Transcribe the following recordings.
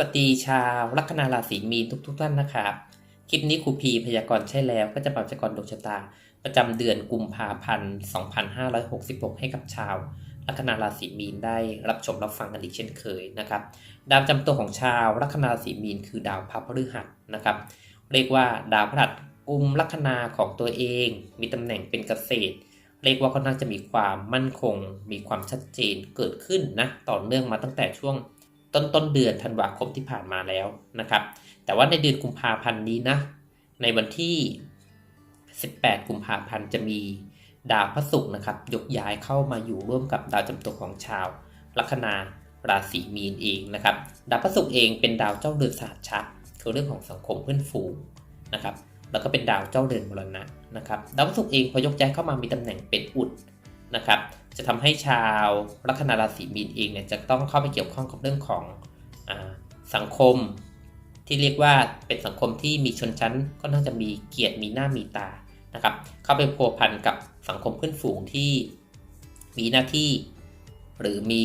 วัสดีชาวลัคนาราศีมีนทุกทท่านนะครับ คลิปนี้ครูพีพยากรณ์ใช่แล้วก็จะพยากรณ์ดวงชะตา ประจำเดือนกุมภาพันธ์2566 ให้กับชาว ลัคนาราศีมีนได้รับชมรับฟังกันอีกเช่นเคยนะครับ ดาวจำตัวของชาวลัคนาราศีมีนคือดาวพระพฤหัสนะครับ เรียกว่าดาวพฤหัสกุมลัคนาของตัวเอง มีตำแหน่งเป็นเกษตร เรียกว่าค่อนข้างจะมีความมั่นคง มีความชัดเจนเกิดขึ้นนะต่อเนื่องมาตั้งแต่ช่วง ต้นต้นเดือนธันวาคมที่ผ่านมาแล้วนะครับ แต่ว่าในเดือนกุมภาพันธ์นี้นะ ในวันที่ 18 กุมภาพันธ์จะมีดาวพระศุกร์นะครับ ยกย้ายเข้ามาอยู่ร่วมกับดาวจำตัวของชาว ลัคนาราศีมีนเองนะครับ ดาวพระศุกร์เองเป็นดาวเจ้าเรือนศาสหัชชะคือเรื่องของสังคมเพื่อนฝูงนะครับ แล้วก็เป็นดาวเจ้าเรือนมรณะนะครับ ดาวพระศุกร์เองพอยกย้ายเข้ามามีตำแหน่งเป็นอุดนะครับ จะทำให้ชาวลัคนาราศีมีนเองเนี่ยจะต้องเข้าไปเกี่ยวข้องกับเรื่องของอสังคม ที่เรียกว่าเป็นสังคมที่มีชนชั้นก็น่าจะมีเกียรติมีหน้ามีตานะครับ เข้าไปพัวพันกับสังคมเพื่อนฝูงที่มีหน้าที่หรือมี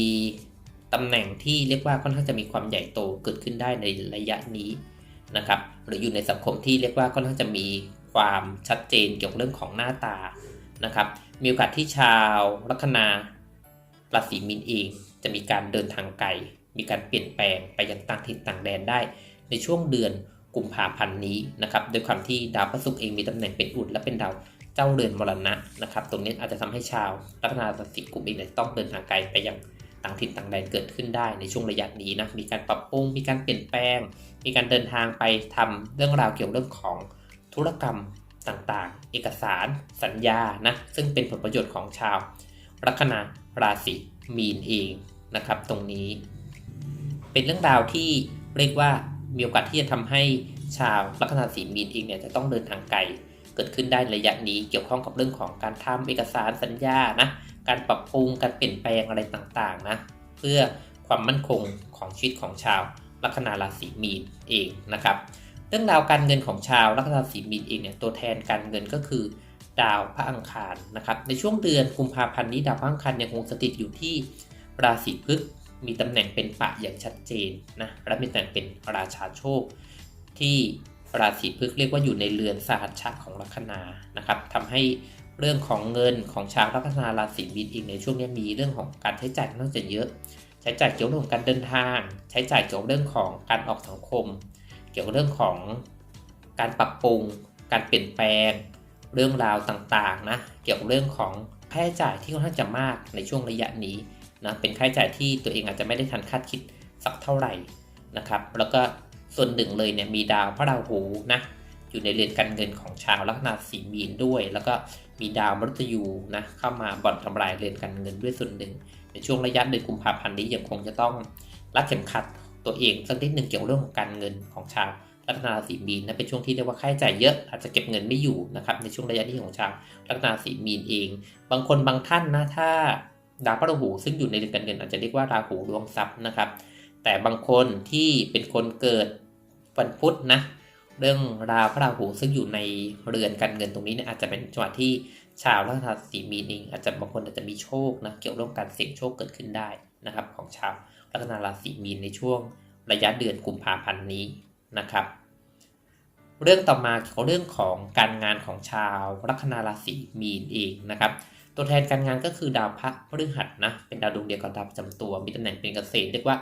ตำแหน่งที่เรียกว่าค่อนข้างจะมีความใหญ่โตเกิดขึ้นได้ในระยะนี้นะครับ หรืออยู่ในสังคมที่เรียกว่าค่อนข้างจะมีความชัดเจนเกี่ยวกับเรื่องของหน้าตา นะครับ มีโอกาสที่ชาวลัคนาราศีมีนเองจะมีการเดินทางไกล มีการเปลี่ยนแปลงไปยังต่างถิ่นต่างแดนได้ ในช่วงเดือนกุมภาพันธ์นี้นะครับโดยความที่ดาวพระศุกร์เองมีตำแหน่งเป็นอุดและเป็นดาวเจ้าเรือนมรณะนะครับตรงนี้อาจจะทำให้ชาวลัคนาราศีกุมเองเนี่ยต้องเดินทางไกลไปยังต่างถิ่นต่างแดนเกิดขึ้นได้ในช่วงระยะนี้นะมีการปรับปรุงมีการเปลี่ยนแปลง มีการเดินทางไปทำเรื่องราวเกี่ยวกับเรื่องของธุรกรรม ต่างๆ เอกสาร สัญญานะซึ่งเป็นผลประโยชน์ของชาวลัคนาราศีมีนเองนะครับ ตรงนี้ เป็นเรื่องราวที่เรียกว่ามีโอกาสที่จะทำให้ชาวลัคนาราศีมีนเองเนี่ยจะต้องเดินทางไกลเกิดขึ้นได้ในระยะนี้เกี่ยวข้องกับเรื่องของการทำเอกสารสัญญานะการปรับปรุงการเปลี่ยนแปลงอะไรต่างๆนะเพื่อความมั่นคงของชีวิตของชาวลัคนาราศีมีนเองนะครับ รื่องราวการเงินของชาวลัคนาราศีมีนเองเนี่ยตัวแทนการเงินก็คือ ดาวพระอังคารนะครับในช่วงเดือนกุมภาพันธ์นี้ดาวพระอังคารยังคงสถิตอยู่ที่ราศีพฤษมีตำแหน่งเป็นปะอย่างชัดเจนนะและมีตำแหน่งเป็นราชาโชค ที่ราศีพฤษภเรียกว่าอยู่ในเรือนสหัชชะของลัคนานะครับทำให้เรื่องของเงินของชาวลัคนาราศีมีนเองในช่วงนี้มีเรื่องของการใช้จ่ายค่าจะเยอะ ใช้จ่ายเกี่ยวกับการเดินทาง ใช้จ่ายเกี่ยวกับเรื่องของการออกสังคม เกี่ยวกับเรื่องของการปรับปรุง การเปลี่ยนแปลง เรื่องราวต่างๆนะเกี่ยวกับเรื่องของค่าใช้จ่ายที่ค่อนข้างจะมากในช่วงระยะนี้นะเป็นค่าใช้จ่ายที่ตัวเองอาจจะไม่ได้ทันคาดคิดสักเท่าไหร่นะครับ แล้วก็ส่วนหนึ่งเลยเนี่ยมีดาวพระราหูนะอยู่ในเรือนการเงินของชาวลัคนาสีมีนด้วย แล้วก็มีดาวมฤตยูนะเข้ามาบ่อนทำลายเรือนการเงินด้วยส่วนหนึ่งในช่วงระยะเดือนกุมภาพันธ์นี้ยังคงจะต้องรัดเข็มขัด ตัวเองสักนิดหนึ่งเกี่ยวกับเรื่องของการเงินของชาวลัคนาราศีมีนนะเป็นช่วงที่เรียกว่าค่าใช้จ่ายเยอะอาจจะเก็บเงินไม่อยู่นะครับในช่วงระยะนี้ของชาวลัคนาราศีมีนเอง บางคนบางท่านนะถ้าดาวพระราหูซึ่งอยู่ในเรือนการเงินอาจจะเรียกว่าราหูดวงทรัพย์นะครับ แต่บางคนที่เป็นคนเกิดวันพุธนะเรื่องราวพระราหูซึ่งอยู่ในเรือนการเงินตรงนี้เนี่ยอาจจะเป็นจังหวะที่ชาวลัคนาราศีมีนเองอาจจะบางคนอาจจะมีโชคนะเกี่ยวกับเรื่องการเสี่ยงโชคเกิดขึ้นได้นะครับของชาว ลัคนาราศีมีนในช่วงระยะเดือนกุมภาพันธ์นี้นะครับ เรื่องต่อมาเกี่ยวกับเรื่องของการงานของชาวลัคนาราศีมีนเองนะครับ ตัวแทนการงานก็คือดาวพระพฤหัสนะเป็นดาวดวงเดียวกับดาวประจำตัวมีตำแหน่งเป็นเกษตรเรียกว่า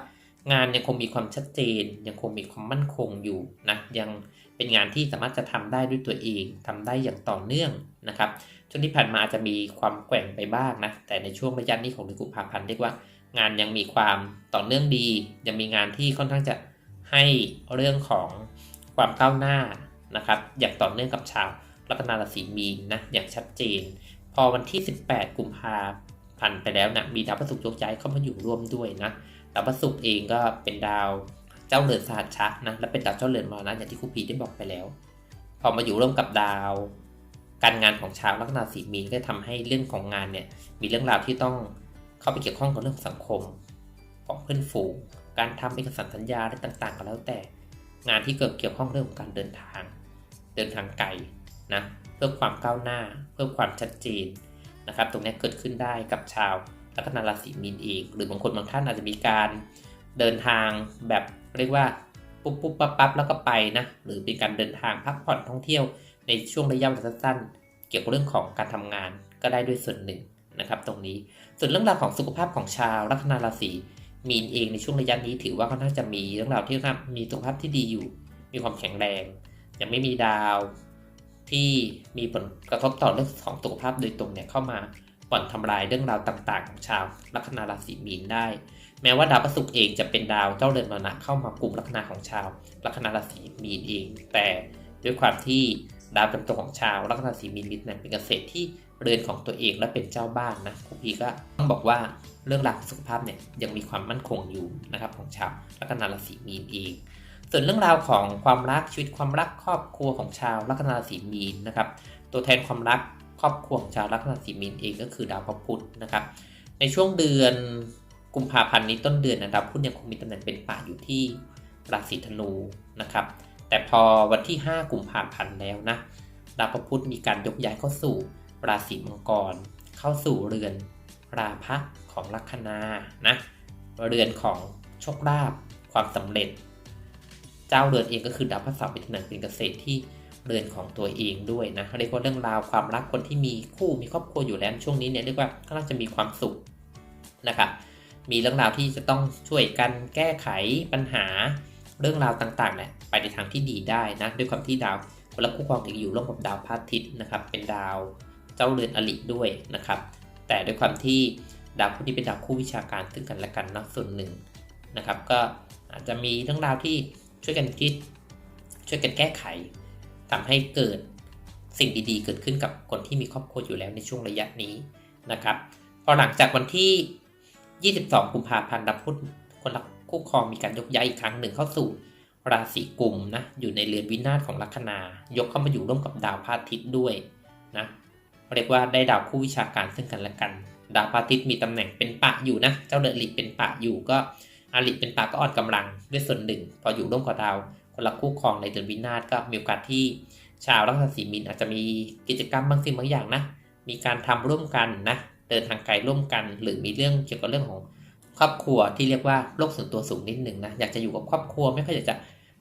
งานยังคงมีความชัดเจน ยังคงมีความมั่นคงอยู่นะยังเป็นงานที่สามารถจะทำได้ด้วยตัวเองทำได้อย่างต่อเนื่องนะครับช่วงที่ผ่านมาอาจจะมีความแกว่งไปบ้างนะแต่ในช่วงระยะนี้ของเดือนกุมภาพันธ์เรียกว่า งานยังมีความต่อเนื่องดี ยังมีงานที่ค่อนข้างจะให้เรื่องของความก้าวหน้านะครับ อย่างต่อเนื่องกับชาวลัคนาราศีมีนนะอย่างชัดเจน พอวันที่ 18 กุมภาพันธ์ไปแล้วนะมีดาวพฤหัสยกย้ายเข้ามาอยู่ร่วมด้วยนะดาวพฤหัสเองก็เป็นดาวเจ้าเรือนสหัชชะนะและเป็นดาวเจ้าเรือนมรณะอย่างที่ครูพีได้บอกไปแล้ว พอมาอยู่ร่วมกับดาว การงานของชาวลัคนาราศีมีนก็ทำให้เรื่องของงานเนี่ยมีเรื่องราวที่ต้อง เข้าไปเกี่ยวข้องกับเรื่องสังคม ของเพื่อนฝูง การทำเอกสารสัญญาอะไรต่างๆ ก็แล้วแต่ งานที่เกิดเกี่ยวข้องเรื่องของการเดินทาง เดินทางไกลนะเพื่อความก้าวหน้า เพื่อความชัดเจนนะครับ ตรงนี้เกิดขึ้นได้กับชาวลัคนาราศีมีนเองหรือบางคนบางท่านอาจจะมีการเดินทางแบบเรียกว่าปุ๊บปุ๊บปั๊บปั๊บแล้วก็ไปนะหรือเป็นการเดินทางพักผ่อนท่องเที่ยวในช่วงระยะเวลาสั้นๆ เกี่ยวกับเรื่องของการทำงานก็ได้ด้วยส่วนหนึ่ง นะครับตรงนี้ ส่วนเรื่องราวของสุขภาพของชาวลัคนาราศีมีนเองในช่วงระยะนี้ถือว่าก็น่าจะมีเรื่องราวที่มีสุขภาพที่ดีอยู่ มีความแข็งแรง ยังไม่มีดาวที่มีผลกระทบต่อเรื่องของสุขภาพโดยตรงเนี่ยเข้ามาป่อนทำลายเรื่องราวต่างๆ ของชาวลัคนาราศีมีนได้ แม้ว่าดาวประศุกร์เองจะเป็นดาวเจ้าเรือนมรณะเข้ามากลุ่มลัคนาของชาวลัคนาราศีมีนเอง แต่ด้วยความที่ดาวประจำตัวของชาวลัคนาราศีมีนเนี่ยเป็นเกษตรที่ เรือนของตัวเองและเป็นเจ้าบ้านนะครูพีก็ต้องบอกว่าเรื่องราวของสุขภาพเนี่ยยังมีความมั่นคงอยู่นะครับของชาวลัคนาราศีมีนเอง ส่วนเรื่องราวของความรักชีวิตความรักครอบครัวของชาวลัคนาราศีมีนนะครับตัวแทนความรักครอบครัวของชาวลัคนาราศีมีนเองก็คือดาวพระพุธนะครับในช่วงเดือนกุมภาพันธ์นี้ต้นเดือนนะดาวพุธยังคงมีตำแหน่งเป็นป่าอยู่ที่ราศีธนูนะครับแต่พอวันที่ 5 กุมภาพันธ์แล้วนะดาวพระพุธมีการยกย้ายเข้าสู่ ราศีมังกร เข้าสู่เรือนราพะของลัคนานะเรือนของโชคลาภความสำเร็จ เจ้าเรือนเองก็คือดาวพระเสาร์เป็นตำแหน่งเป็นเกษตรที่เรือนของตัวเองด้วยนะเรียกว่าเรื่องราวความรักคนที่มีคู่มีครอบครัวอยู่แล้วช่วงนี้เนี่ยเรียกว่าก็น่าจะมีความสุขนะครับมีเรื่องราวที่จะต้องช่วยกันแก้ไขปัญหาเรื่องราวต่างๆเนี่ยไปในทางที่ดีได้นะด้วยความที่ดาวคนละคู่ครองอีกอยู่ร่วมกับดาวพระอาทิตย์นะครับเป็นดาว เจ้าเรือนอลิด้วยนะครับ แต่ด้วยความที่ดาวคู่นี้เป็นดาวคู่วิชาการซึ่งกันและกันนะส่วนหนึ่งนะครับ ก็อาจจะมีเรื่องราวที่ช่วยกันคิดช่วยกันแก้ไขทำให้เกิดสิ่งดีๆ เกิดขึ้นกับคนที่มีครอบครัวอยู่แล้วในช่วงระยะนี้นะครับ พอหลังจากวันที่ 22 กุมภาพันธ์ดาวพุธคนรักคู่ครองมีการยกย้ายอีกครั้งหนึ่งเข้าสู่ราศีกุมนะอยู่ในเรือนวินาศของลัคนา ยกเข้ามาอยู่ร่วมกับดาวพระอาทิตย์ด้วย เรียกว่าได้ดาวคู่วิชาการซึ่งกันและกัน ดาวพาทิตย์มีตำแหน่งเป็นปะอยู่นะ เจ้าเดลิเป็นปะอยู่ก็อาลิเป็นปะก็อ่อนกำลังด้วยส่วนหนึ่ง พออยู่ร่วมกับดาว คนละคู่ครองในเดือนวินาศก็มีโอกาสที่ชาวลัคนาสีมีนอาจจะมีกิจกรรมบางสิ่งบางอย่างนะ มีการทำร่วมกันนะ เดินทางไกลร่วมกัน หรือมีเรื่องเกี่ยวกับเรื่องของครอบครัวที่เรียกว่าโลกส่วนตัวสูงนิดหนึ่งนะ อยากจะอยู่กับครอบครัวไม่ค่อยอยากจะ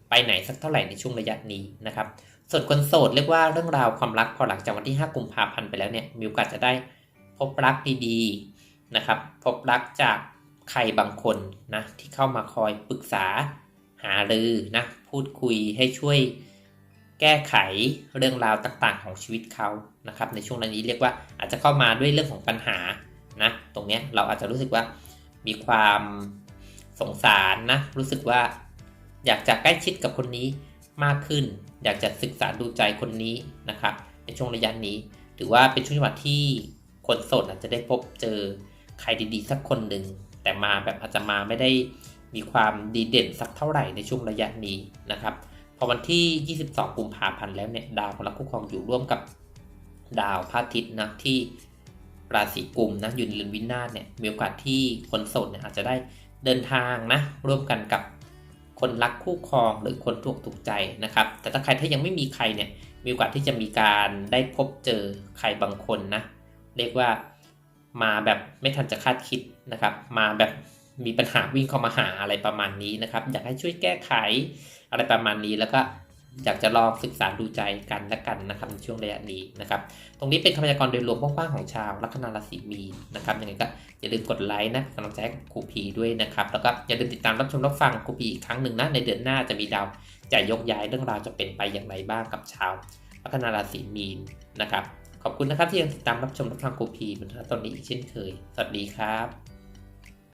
ไปไหนสักเท่าไหร่ในช่วงระยะนี้นะครับ ส่วนคนโสดเรียกว่าเรื่องราวความรักพอหลังจากวันที่ 5 กุมภาพันธ์ไปแล้วเนี่ยมีโอกาสจะได้พบรักดีๆนะครับ พบรักจากใครบางคนนะที่เข้ามาคอยปรึกษาหารือนะพูดคุยให้ช่วยแก้ไขเรื่องราวต่างๆ ของชีวิตเขานะครับ ในช่วงนี้เรียกว่าอาจจะเข้ามาด้วยเรื่องของปัญหานะตรงนี้เราอาจจะรู้สึกว่ามีความสงสารนะรู้สึกว่าอยากจะใกล้ชิดกับคนนี้ มากขึ้น อยากจะศึกษาดูใจคนนี้นะครับในช่วงระยะนี้ ถือว่าเป็นช่วงจังหวะที่คนโสดอาจจะได้พบเจอใครดีๆ สักคนหนึ่งแต่มาแบบอาจจะมาไม่ได้มีความดีเด่นสักเท่าไหร่ในช่วงระยะนี้นะครับพอวันที่ 22 กุมภาพันธ์แล้วเนี่ยดาวของเราคู่ครองอยู่ร่วมกับดาวพระอาทิตย์นะที่ราศีกุมนะอยู่ในเรือนวินาศเนี่ยมีโอกาสที่คนโสดเนี่ยอาจจะได้เดินทางนะร่วมกันกับ คนรักคู่ครองหรือคนถูกถูกใจนะครับ แต่ถ้าใครถ้ายังไม่มีใครเนี่ยมีโอกาสที่จะมีการได้พบเจอใครบางคนนะเรียกว่ามาแบบไม่ทันจะคาดคิดนะครับ มาแบบมีปัญหาวิ่งเข้ามาหาอะไรประมาณนี้นะครับ อยากให้ช่วยแก้ไขอะไรประมาณนี้แล้วก็ อยากจะลองศึกษาดูใจกันและกันนะครับในช่วงระยะนี้นะครับ ตรงนี้เป็นคำพยากรณ์โดยรวมกว้างๆของชาวลัคนาราศีมีนนะครับยังไงก็อย่าลืมกดไลค์นะกำลังใจครูพีด้วยนะครับ แล้วก็อย่าลืมติดตามรับชมรับฟังครูพีอีกครั้งหนึ่งนะในเดือนหน้าจะมีดาวจะยกย้ายเรื่องราวจะเป็นไปอย่างไรบ้างกับชาวลัคนาราศีมีนนะครับ ขอบคุณนะครับที่ยังติดตามรับชมรับฟังครูพีเหมือนตอนนี้อีกเช่นเคย สวัสดีครับ